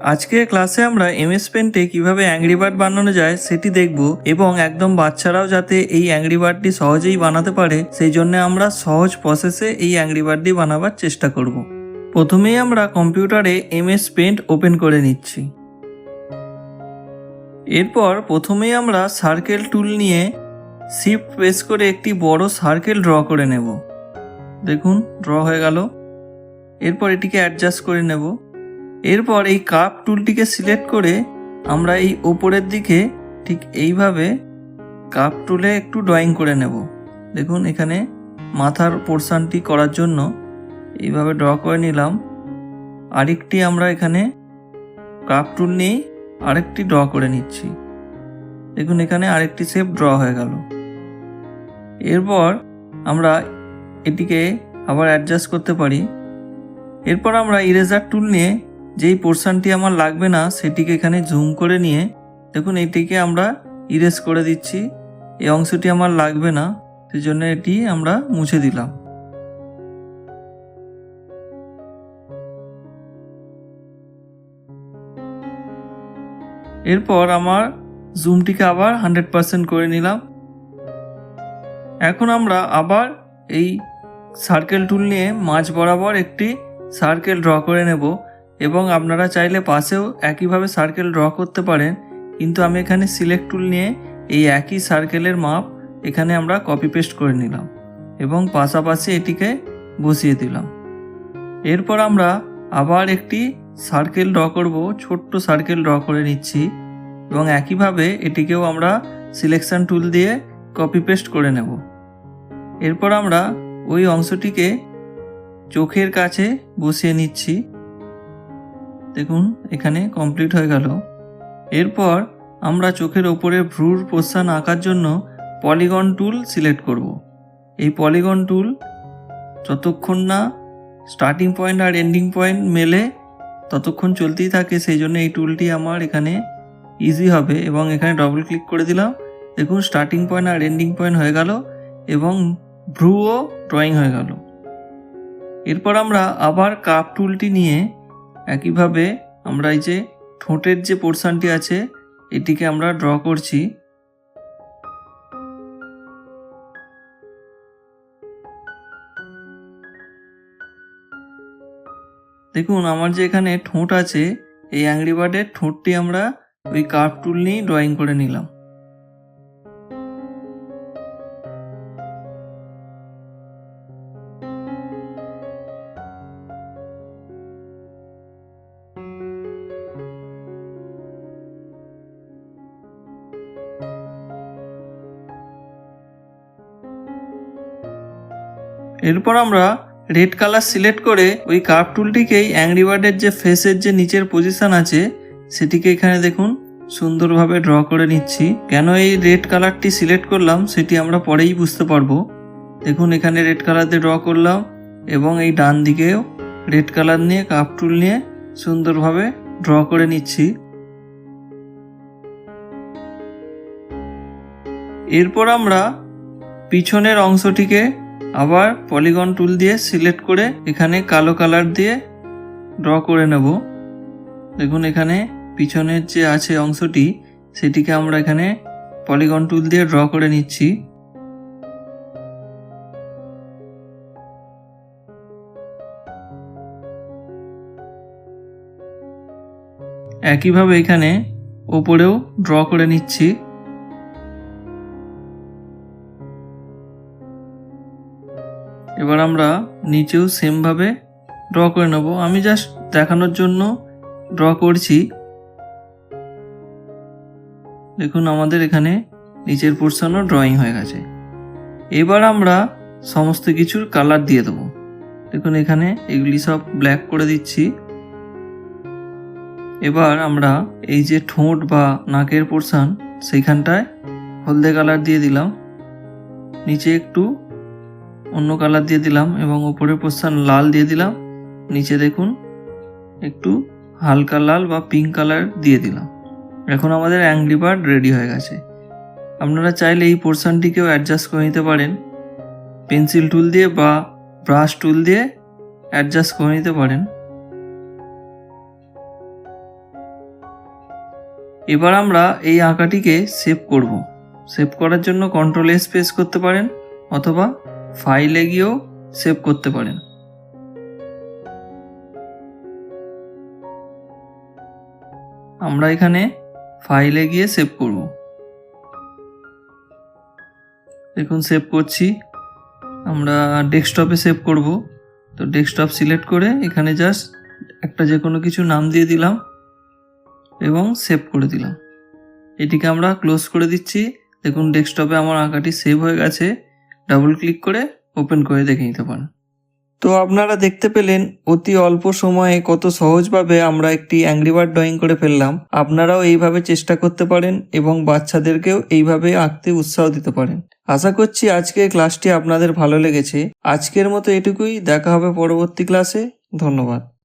আজকের ক্লাসে আমরা এমএস পেন্টে কীভাবে অ্যাংরি বার্ড বানানো যায় সেটি দেখব এবং একদম বাচ্চারাও যাতে এই অ্যাংরি বার্ডটি সহজেই বানাতে পারে, সেই জন্য আমরা সহজ প্রসেসে এই অ্যাংরি বার্ডটি বানাবার চেষ্টা করব। প্রথমেই আমরা কম্পিউটারে এমএস পেন্ট ওপেন করে নিচ্ছি। এরপর প্রথমেই আমরা সার্কেল টুল নিয়ে শিফট প্রেস করে একটি বড় সার্কেল ড্র করে নেব। দেখুন, ড্র হয়ে গেল। এরপর এটিকে অ্যাডজাস্ট করে নেব। এরপর এই কাপ টুলটিকে সিলেক্ট করে আমরা এই ওপরের দিকে ঠিক এইভাবে কাপ টুলে একটু ড্রয়িং করে নেব। দেখুন, এখানে মাথার পোর্শানটি করার জন্য এইভাবে ড্র করে নিলাম। আরেকটি আমরা এখানে কাপ টুল নিয়েই আরেকটি ড্র করে নিচ্ছি। দেখুন, এখানে আরেকটি শেপ ড্র হয়ে গেল। এরপর আমরা এটিকে আবার অ্যাডজাস্ট করতে পারি। এরপর আমরা ইরেজার টুল নিয়ে যেই পোর্শনটি আমার লাগবে না, সেটিকে এখানে জুম করে নিয়ে, দেখুন এটিকে আমরা ইরেজ করে দিচ্ছি। এই অংশটি আমার লাগবে না সেই জন্য এটি আমরা মুছে দিলাম। এরপর আমার জুমটিকে আবার হান্ড্রেড পার্সেন্ট করে নিলাম। এখন আমরা আবার এই সার্কেল টুল নিয়ে মাঝ বরাবর একটি সার্কেল ড্র করে নেব। এবং আপনারা চাইলে পাশেও একইভাবে সার্কেল ড্র করতে পারেন, কিন্তু আমি এখানে সিলেক্ট টুল নিয়ে এই একই সার্কেলের মাপ এখানে আমরা কপি পেস্ট করে নিলাম এবং পাশাপাশি এটিকে বসিয়ে দিলাম। এরপর আমরা আবার একটি সার্কেল ড্র করব, ছোট্ট সার্কেল ড্র করে নিচ্ছি এবং একইভাবে এটিকেও আমরা সিলেকশন টুল দিয়ে কপি পেস্ট করে নেব। এরপর আমরা ওই অংশটিকে চোখের কাছে বসিয়ে নিচ্ছি। দেখুন, এখানে কমপ্লিট হয়ে গেল। এরপর আমরা চোখের ওপরে ভ্রুর পোস্থান আঁকার জন্য পলিগন টুল সিলেক্ট করব। এই পলিগন টুল যতক্ষণ না স্টার্টিং পয়েন্ট আর এন্ডিং পয়েন্ট মেলে, ততক্ষণ চলতেই থাকে, সেই জন্য এই টুলটি আমার এখানে ইজি হবে এবং এখানে ডবল ক্লিক করে দিলাম। দেখুন স্টার্টিং পয়েন্ট আর এন্ডিং পয়েন্ট হয়ে গেল এবং ভ্রুও ড্রয়িং হয়ে গেল। এরপর আমরা আবার কাপ টুলটি নিয়ে একইভাবে আমরা এই যে ঠোঁটের যে পোর্শনটি আছে, এটিকে আমরা ড্র করছি। দেখুন, আমার যে এখানে ঠোঁট আছে, এই অ্যাংরি বার্ডের ঠোঁটটি আমরা ওই কার্ভ টুল নিয়েই ড্রয়িং করে নিলাম। এরপর আমরা রেড কালার সিলেক্ট করে ওই কার্ভ টুলটিকেই অ্যাংরি বার্ডের যে ফেসের যে নিচের পজিশন আছে, সেটিকে এখানে দেখুন, সুন্দরভাবে ড্র করে নিচ্ছি। কেন এই রেড কালারটি সিলেক্ট করলাম, সেটি আমরা পরেই বুঝতে পারব। দেখুন, এখানে রেড কালার দিয়ে ড্র করলাম এবং এই ডান দিকেও রেড কালার নিয়ে কাপ টুল নিয়ে সুন্দরভাবে ড্র করে নিচ্ছি। এরপর আমরা পিছনের অংশটিকে আবার পলিগন টুল দিয়ে সিলেক্ট করে এখানে কালো কালার দিয়ে ড্র করে নেব। দেখুন এখানে পিছনের যে আছে অংশটি, সেটিকে আমরা এখানে পলিগন টুল দিয়ে ড্র করে নিচ্ছি। একইভাবে এখানে ওপরেও ড্র করে নিচ্ছি। এবার আমরা নিচেও সেমভাবে ড্র করে নেব। আমি জাস্ট দেখানোর জন্য ড্র করছি। দেখুন, আমাদের এখানে নিচের পোর্শনও ড্রয়িং হয়ে গেছে। এবার আমরা সমস্ত কিছুর কালার দিয়ে দেবো। দেখুন, এখানে এগুলি সব ব্ল্যাক করে দিচ্ছি। এবার আমরা এই যে ঠোঁট বা নাকের পোর্শন সেইখানটায় হলদে কালার দিয়ে দিলাম। নিচে একটু অন্য কালার দিয়ে দিলাম এবং উপরের পোস্টান লাল দিয়ে দিলাম। নিচে দেখুন, একটু হালকা লাল বা পিঙ্ক কালার দিয়ে দিলাম। এখন আমাদের অ্যাংলি বার্ড রেডি হয়ে গেছে। আপনারা চাইলে এই পোর্শনটিকেও অ্যাডজাস্ট করে নিতে পারেন। পেন্সিল টুল দিয়ে বা ব্রাশ টুল দিয়ে অ্যাডজাস্ট করে নিতে পারেন। এবার আমরা এই আঁকাটিকে সেভ করব। সেভ করার জন্য কন্ট্রোল এস প্রেস করতে পারেন অথবা ফাইলে গিয়েও সেভ করতে পারেন। আমরা এখানে ফাইলে গিয়ে সেভ করব। দেখুন, সেভ করছি। আমরা ডেস্কটপে সেভ করব। তো ডেস্কটপ সিলেক্ট করে এখানে জাস্ট একটা যে কোনো কিছু নাম দিয়ে দিলাম এবং সেভ করে দিলাম। এটিকে আমরা ক্লোজ করে দিচ্ছি। দেখুন, ডেস্কটপে আমার আঁকাটি সেভ হয়ে গেছে। ডাবল ক্লিক করে ওপেন করে দেখে নিতে পারেন। তো আপনারা দেখতে পেলেন অতি অল্প সময়ে কত সহজভাবে আমরা একটি অ্যাংরিবার্ড ড্রয়িং করে ফেললাম। আপনারাও এইভাবে চেষ্টা করতে পারেন এবং বাচ্চাদেরকেও এইভাবে আঁকতে উৎসাহ দিতে পারেন। আশা করছি আজকের ক্লাসটি আপনাদের ভালো লেগেছে। আজকের মতো এটুকুই। দেখা হবে পরবর্তী ক্লাসে ধন্যবাদ।